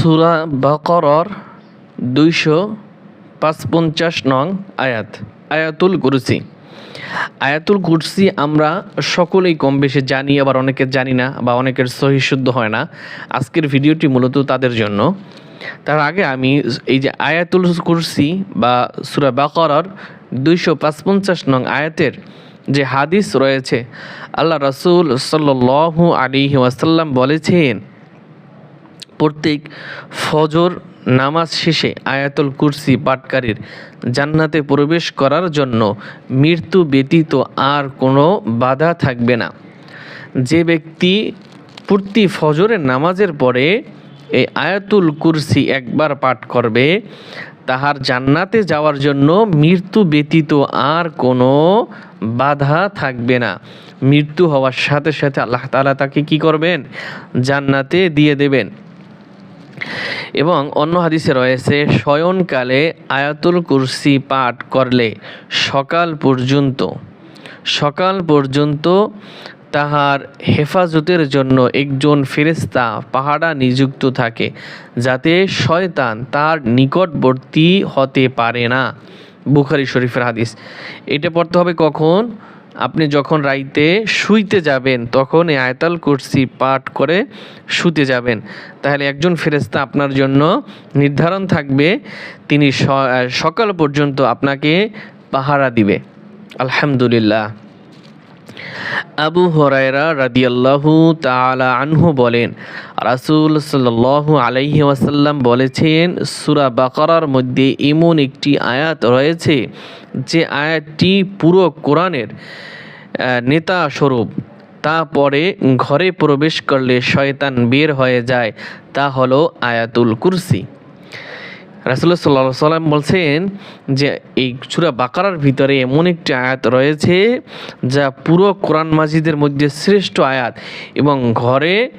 সুরা বাকরর দুইশো পাঁচপঞ্চাশ নং আয়াত, আয়াতুল কুরসি। আয়াতুল কুরসি আমরা সকলেই কম বেশি জানি, আবার অনেকে জানি না বা অনেকের সহি শুদ্ধ হয় না। আজকের ভিডিওটি মূলত তাদের জন্য। তার আগে আমি এই যে আয়াতুল কুরসি বা সুরা বাকরর দুইশো পাঁচপঞ্চাশ নং আয়াতের যে হাদিস রয়েছে, আল্লাহ রসুল সাল্লু আলী ওয়াসাল্লাম বলেছেন প্রত্যেক ফজর নামাজ শেষে আয়াতুল কুরসি পাটকারীর জান্নাতে প্রবেশ করার জন্য মৃত্যু ব্যতীত আর কোনো বাধা থাকবে না। যে ব্যক্তি প্রতি ফজরের নামাজের পরে এই আয়াতুল কুরসি একবার পাঠ করবে, তাহার জান্নাতে যাওয়ার জন্য মৃত্যু ব্যতীত আর কোনো বাধা থাকবে না। মৃত্যু হওয়ার সাথে সাথে আল্লাহ তাআলা তাকে কি করবেন? জান্নাতে দিয়ে দেবেন। এবং অন্য হাদিসে রয়েছে, শয়নকালে আয়াতুল কুরসি পাঠ করলে সকাল পর্যন্ত সকাল পর্যন্ত তাহার হেফাজতের জন্য একজন ফেরেস্তা পাহাড়া নিযুক্ত থাকে, যাতে শয়তান তার নিকটবর্তী হতে পারে না। বুখারি শরীফের হাদিস। এটা পড়তে হবে কখন? আপনি যখন রাইতে শুইতে যাবেন, তখন এই আয়তাল কুরসি পাঠ করে শুতে যাবেন। তাহলে একজন ফেরেস্তা আপনার জন্য নির্ধারণ থাকবে, তিনি সকাল পর্যন্ত আপনাকে পাহারা দিবে। আলহামদুলিল্লাহ। আবু হরায়রা রাদিয়াল্লাহু তাআলা আনহু বলেন, রাসুল সাল্লাল্লাহু আলাইহি ওয়াসাল্লাম বলেছেন, সুরা বাকারার মধ্যে এমন একটি আয়াত রয়েছে, যে আয়াতটি পুরো কোরআনের নেতা স্বরূপ তা পরে ঘরে প্রবেশ করলে শয়তান বের হয়ে যায়, তা হলো আয়াতুল কুরসি। রাসুল্লাহ সাল্লাহ সাল্লাম বলছেন যে এই সুরা বাকারার ভিতরে এমন একটি আয়াত রয়েছে যা পুরো কোরআন মাজিদের মধ্যে শ্রেষ্ঠ আয়াত এবং ঘরে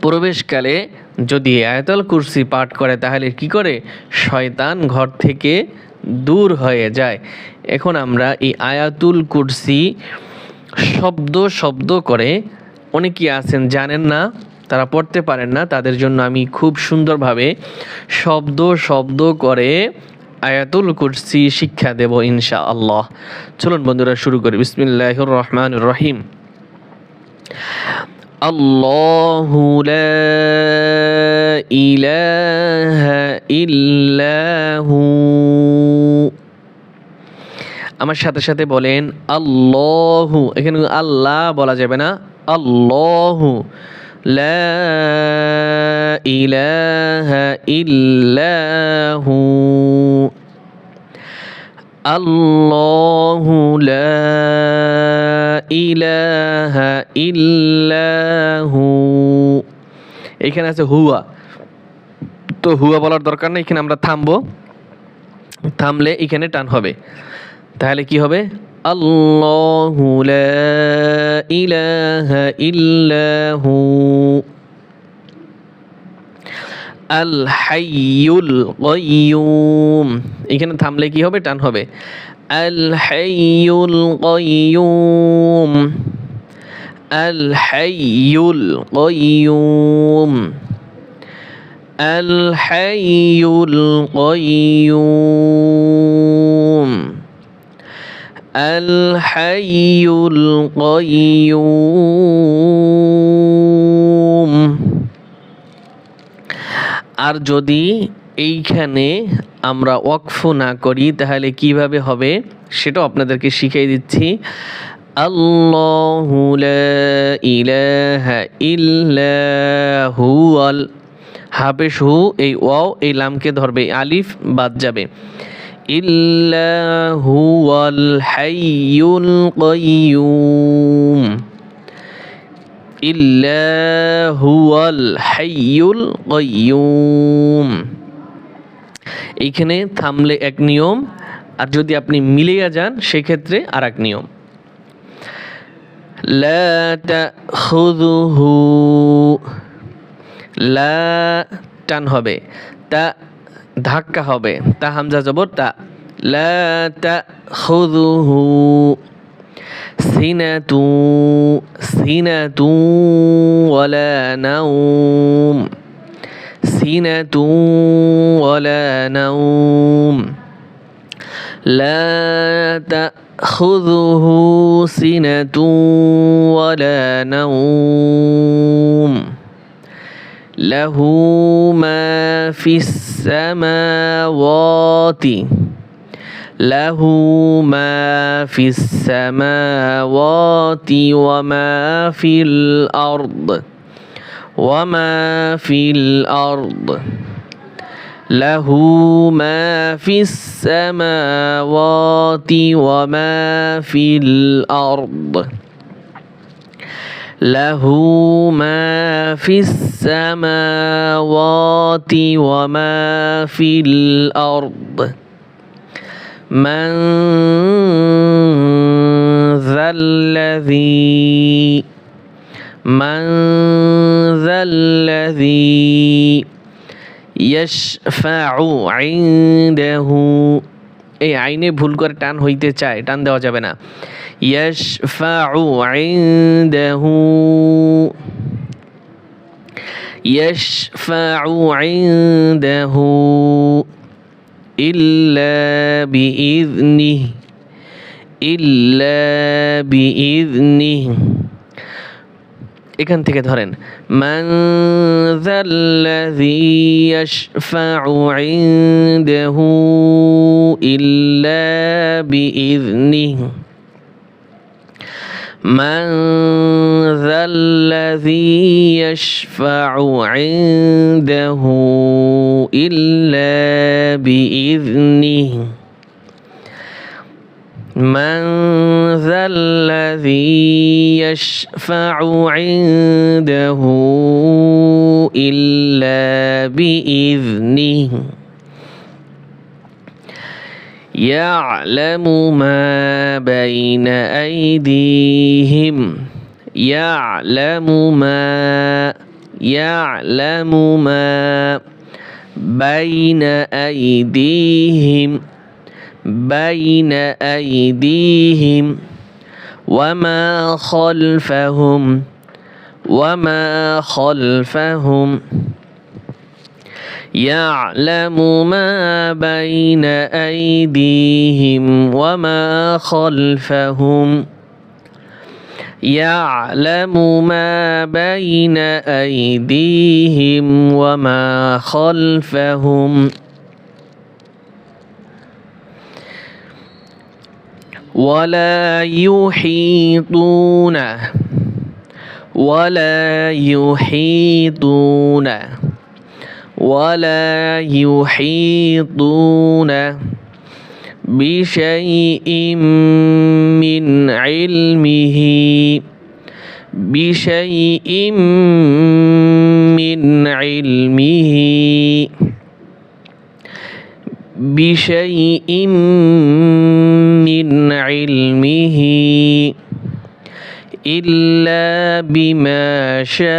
প্রবেশকালে যদি আয়াতুল কুরসি পাঠ করে তাহলে কি করে? শয়তান ঘর থেকে দূর হয়ে যায়। এখন আমরা এই আয়াতুল কুরসি শব্দ শব্দ করে অনেকেই আছেন, জানেন না? তারা পড়তে পারেন না তাদের জন্য আমি খুব সুন্দরভাবে শব্দ শব্দ করে আয়াতুল কুরসি শিক্ষা দেব ইনশা আল্লাহ চলুন বন্ধুরা শুরু করি বিসমিল্লাহির রহমানির রহিম الله لا إله إلا هو আমার সাথে সাথে বলেন আল্লাহু এখানে আল্লাহ বলা যাবে না আল্লাহু লা ইলাহা ইল্লাহু আল্লাহু লা ইলাহা ইল্লাহু। এখানে আছে হুয়া। তো হুয়া বলার দরকার নেই, এখানে আমরা থামবো। থামলে এখানে টান হবে। তাহলে কি হবে? আল্লাহু লা ইলাহা ইল্লাহু আল হাইয়ুল কাইয়ুম এখানে থামলে কি হবে টান হবে আল হাইয়ুল কাইয়ুম আল হাইয়ুল কাইয়ুম الحي القيوم الحي القيوم আর যদি এইখানে আমরা ওয়াকফ না করি তাহলে কিভাবে হবে সেটাও আপনাদেরকে শিখিয়ে দিচ্ছি আল্লাহু লা ইলাহা ইল্লা হুয়াল হাফেশ হু এই ওয়াও এই লামকে ধরবে আলিফ বাদ যাবে ইল্লাহু আল হাইয়ুল কাইয়ুম ইল্লাহু আল হাইয়ুল কাইয়ুম এইখানে থামলে এক নিয়ম, আর যদি আপনি মিলিয়ে যান, সেক্ষেত্রে আর এক নিয়ম। লা তাখুযুহু, লা টান হবে। তা ধাক্কা হবে তা হামজা জবর তা লা তা খুযুহু সিনাতু সিনাতু ওয়ালা নাউম سنة ولا نوم لا تأخذه سنة ولا نوم له ما في السماوات. له ما في السماوات وما في الأرض. وما في الأرض. له ما في السماوات وما في الأرض. له ما في السماوات وما في الأرض. من ذا الذي من ذا الذي يشفع عنده এই আইনে ভুল করে টান হইতে চায় টান দেওয়া যাবে না। ইয়াশফাউ ইল্লা বিইذনিহি এখান থেকে ধরেন ইল্লা من ذا الذي يشفع عنده إلا بإذنه من ذا الذي يشفع عنده إلا بإذنه. يعلم ما بين أيديهم. يعلم ما يعلم ما بين أيديهم. بين أيديهم. وما خلفهم وما خلفهم يعلم ما بين أيديهم وما خلفهم يعلم ما بين أيديهم وما خلفهم ولا يحيطون ولا يحيطون ولا يحيطون بشيء من علمه بشيء من علمه. بشيء من علمه إلا بما شاء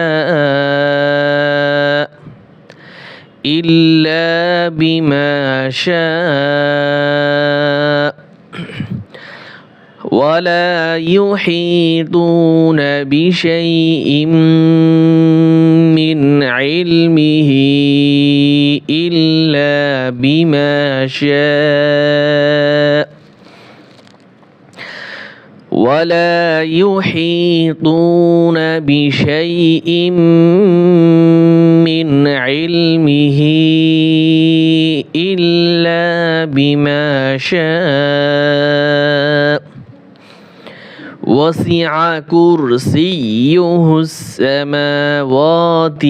إلا بما شاء. ولا يحيطون بشيء من علمه إلا بما شاء. ولا يحيطون بشيء من علمه إلا بما شاء. وسع كرسيه السماوات.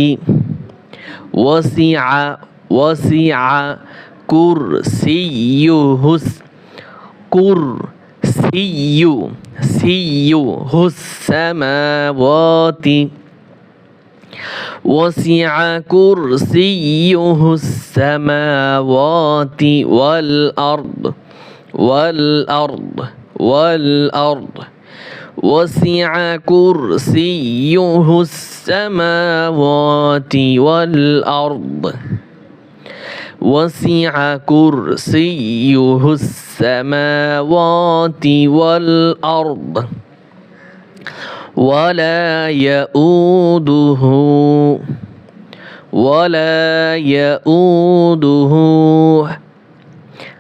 وسع وسع كرسيه كرسي سيه السماوات. وسع كرسيه السماوات والأرض والأرض والأرض. وسع كرسيه السماوات والأرض. وسع كرسيه السماوات والأرض. ولا يؤوده ولا يؤوده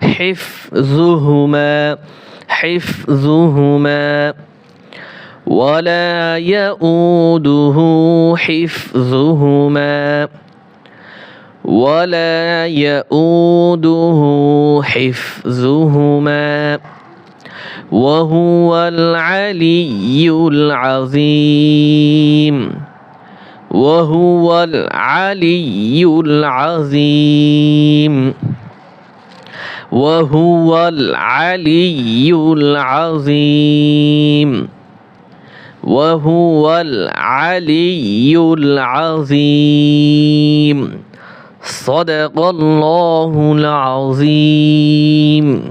حفظهما. حفظهما ولا يؤوده حفظهما ولا يؤوده حفظهما وهو العلي العظيم وهو العلي العظيم وهو العلي العظيم. وهو العلي العظيم. صدق الله العظيم.